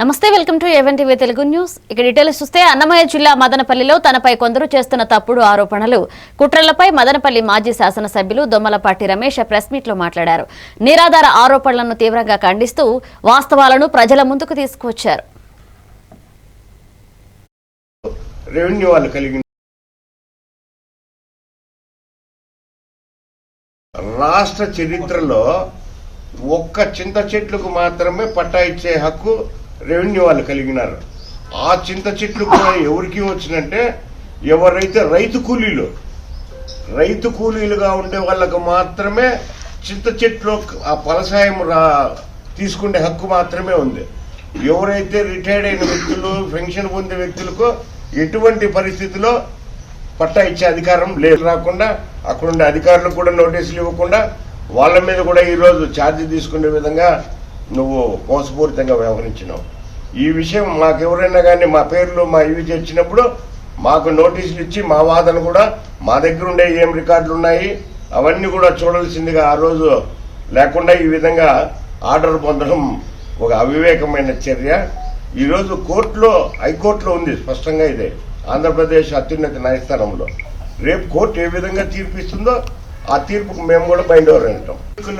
నమస్తే welcome to A one TV Telugu news. ఇక details చూస్తే అన్నమయ్య జిల్లా మదనపల్లిలో తనపై కొందరు చేస్తున్న తప్పుడు ఆరోపణలు. కుట్రలపై మదనపల్లి మాజీ శాసనసభ్యులు దొమ్మలపాటి రమేష్ ప్రెస్ మీట్లో మాట్లాడారు. నిరాధార ఆరోపణలను తీవ్రంగా ఖండిస్తూ వాస్తవాలను ప్రజల ముందుకు తీసుకువచ్చారు. రెవెన్యూ వాళ్ళు కలిగిన రాష్ట్ర చరిత్రలో ఒక్క చింత చెట్లకు మాత్రమే పట్టా ఇచ్చే హక్కు రెవెన్యూ వాళ్ళు కలిగినారు. ఆ చింత చెట్లు కూడా ఎవరికి వచ్చినంటే ఎవరైతే రైతు కూలీలు రైతు కూలీలుగా ఉండే వాళ్ళకు మాత్రమే చింత చెట్లు ఆ ఫలసాయం రా తీసుకునే హక్కు మాత్రమే ఉంది. ఎవరైతే రిటైర్డ్ అయిన వ్యక్తులు పెన్షన్ పొందే వ్యక్తులకు ఎటువంటి పరిస్థితిలో పట్టా ఇచ్చే అధికారం లేదు. రాకుండా అక్కడ ఉండే అధికారులకు కూడా నోటీసులు ఇవ్వకుండా వాళ్ళ మీద కూడా ఈరోజు ఛార్జీ తీసుకునే విధంగా నువ్వు మోసపూరితంగా వ్యవహరించినావు. ఈ విషయం మాకు ఎవరైనా కానీ మా పేర్లు మా ఇవి తెచ్చినప్పుడు మాకు నోటీసులు ఇచ్చి మా వాదన కూడా మా దగ్గర ఉండే ఏం రికార్డులు ఉన్నాయి అవన్నీ కూడా చూడాల్సిందిగా ఆ రోజు లేకుండా ఈ విధంగా ఆర్డర్ పొందడం ఒక అవివేకమైన చర్య. ఈరోజు కోర్టులో హైకోర్టులో ఉంది స్పష్టంగా ఇదే. ఆంధ్రప్రదేశ్ అత్యున్నత న్యాయస్థానంలో. రేపు కోర్టు ఏ విధంగా తీర్పిస్తుందో ఆ తీర్పుకు మేము కూడా బయట ఉంటాం.